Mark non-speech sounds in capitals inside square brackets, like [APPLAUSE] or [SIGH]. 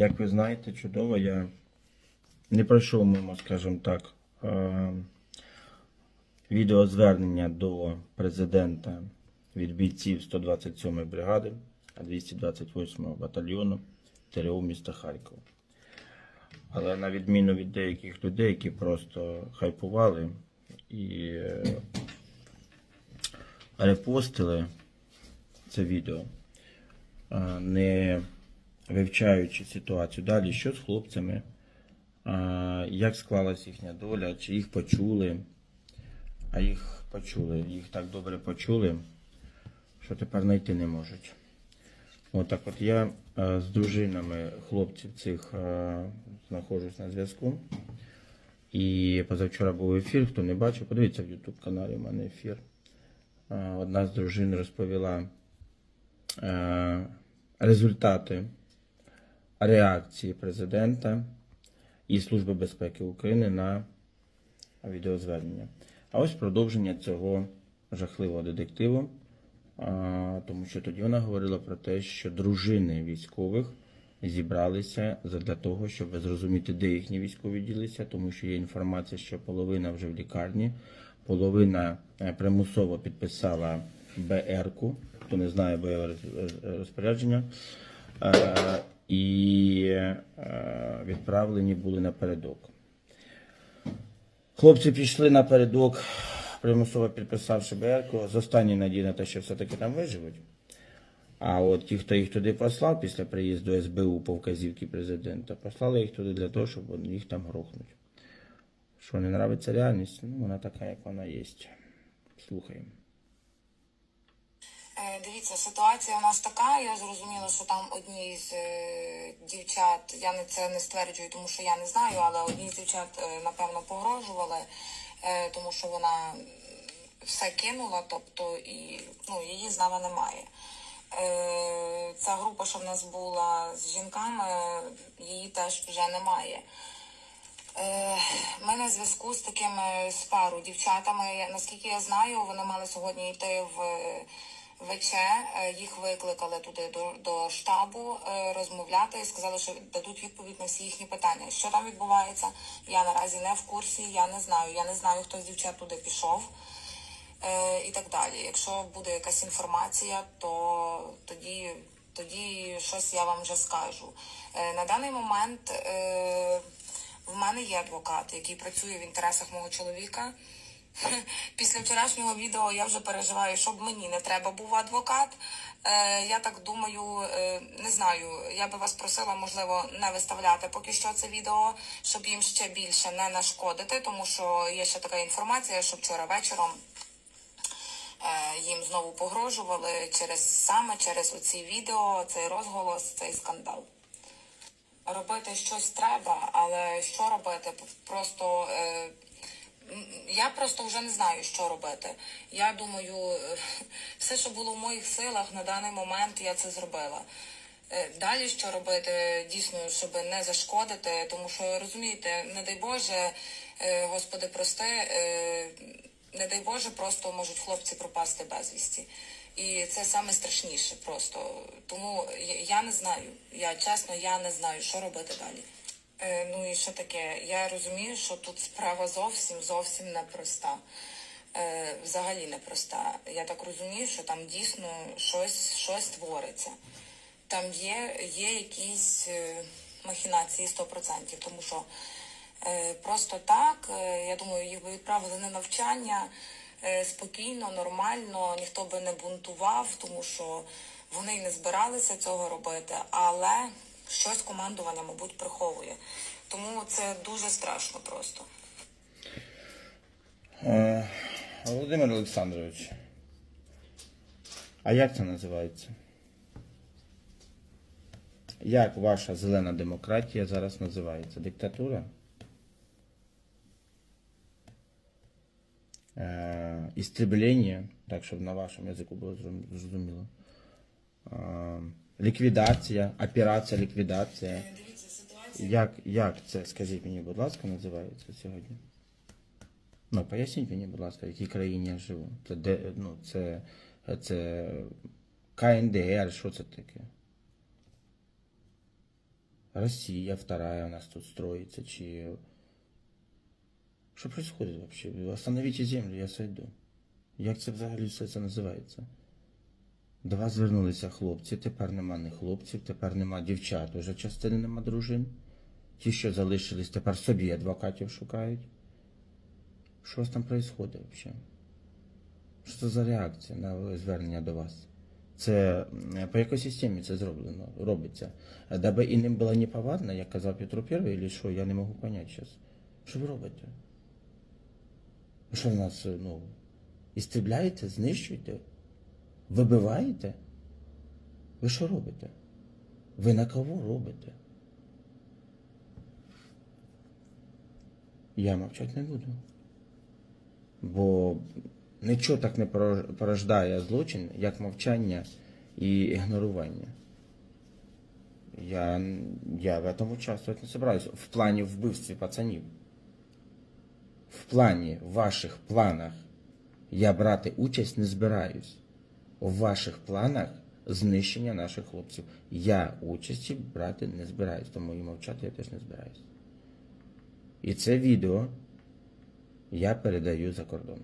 Як ви знаєте, чудово, я не пройшов мимо, скажімо так, е, відеозвернення до президента від бійців 127-ї бригади 228-го батальйону ТРО міста Харкова. Але на відміну від деяких людей, які просто хайпували і е, репостили це відео, е, не вивчаючи ситуацію далі, що з хлопцями, як склалась їхня доля, чи їх почули, а їх почули, їх так добре почули, що тепер знайти не можуть. Отак от я е, з дружинами хлопців цих знаходжусь на зв'язку. І позавчора був ефір, хто не бачив, подивіться в YouTube каналі у мене ефір. Одна з дружин розповіла результати реакції президента і Служби безпеки України на відеозвернення. А ось продовження цього жахливого детективу, тому що тоді вона говорила про те, що дружини військових зібралися для того, щоб зрозуміти, де їхні військові ділися, тому що є інформація, що половина вже в лікарні, половина е, примусово підписала БР-ку, хто не знає бойове розпорядження. І е, відправлені були напередок. Хлопці пішли напередок, примусово підписавши БРК, з останньої надії на те, що все-таки там виживуть. А от ті, хто їх туди послав після приїзду СБУ по вказівці президента, послали їх туди для того, щоб їх там грохнуть. Що не нравиться реальність? Ну, вона така, як вона є. Слухаємо. Дивіться, ситуація у нас така. Я зрозуміла, що там одній з е, дівчат, я не це не стверджую, тому що я не знаю, але одній з дівчат е, напевно погрожували, е, тому що вона все кинула, тобто і ну її з нами немає. Ця група, що в нас була з жінками, її теж вже немає. Ми на зв'язку з такими з пару дівчатами. Наскільки я знаю, вони мали сьогодні йти в ВЧ. Е, Їх викликали туди до, до штабу е, розмовляти і сказали, що дадуть відповідь на всі їхні питання. Що там відбувається? Я наразі не в курсі, я не знаю. Я не знаю, хто з дівчат туди пішов е, і так далі. Якщо буде якась інформація, то тоді, тоді щось я вам вже скажу. На даний момент в мене є адвокат, який працює в інтересах мого чоловіка. [LAUGHS] Після вчорашнього відео я вже переживаю, щоб мені не треба був адвокат. Е, я так думаю, е, не знаю. Я би вас просила, можливо, не виставляти поки що це відео, щоб їм ще більше не нашкодити, тому що є ще така інформація, що вчора вечором е, їм знову погрожували через саме через оці відео, цей розголос, цей скандал. Робити щось треба, але що робити? Просто е, я просто вже не знаю, що робити. Я думаю, е, все, що було в моїх силах на даний момент, я це зробила. Е, Далі що робити, дійсно, щоб не зашкодити, тому що розумієте, не дай Боже, е, Господи, прости, не дай Боже, просто можуть хлопці пропасти безвісті. І це саме страшніше просто. Тому я не знаю. Я чесно, я не знаю, що робити далі. Е, ну і що таке? Я розумію, що тут справа зовсім зовсім непроста. Е, взагалі непроста. Я так розумію, що там дійсно щось, щось твориться. Там є, є якісь е, махінації 100%, тому що просто так, я думаю, їх би відправили на навчання спокійно, нормально, ніхто би не бунтував, тому що вони й не збиралися цього робити, але щось командування, мабуть, приховує. Тому це дуже страшно просто. Е, Володимир Олександрович, а як це називається? Як ваша зелена демократія зараз називається? Диктатура? Е, так, щоб на вашому язику було зрозуміло. Е, ліквідація, операція, ліквідація. Як, як це, скажіть мені, будь ласка, називається сьогодні? Ну, поясніть мені, будь ласка, в якій країні я живу. Це де, ну, це, це КНДР, що це таке? Россия вторая у нас тут строится, чи... Що происходит вообще? Остановите землю, я сойду. Як це взагалі все це називається? До вас звернулися хлопці, тепер нема не хлопців, тепер нема дівчат, уже частини нема дружин. Ті, що залишились, тепер собі адвокатів шукають. Що там происходит взагалі? Що це за реакція на звернення до вас? Це по якій системі це зроблено, робиться? Даби і ним було неповадно, як казав Петро І, чи що, я не можу поняти зараз. Що ви робите? Що нас, ну, істрібляєте, знищуєте? Вибиваєте? Ви що робите? Ви на кого робите? Я мовчати не буду. Бо нічого так не порождає злочин, як мовчання і ігнорування. Я, я в этом участвовать не собираюсь. В плані вбивстві пацанів. В плані, в ваших планах я брати участь не збираюсь. У ваших планах знищення наших хлопців. Я участі брати не збираюсь, тому і мовчати я теж не збираюсь. І це відео я передаю за кордон.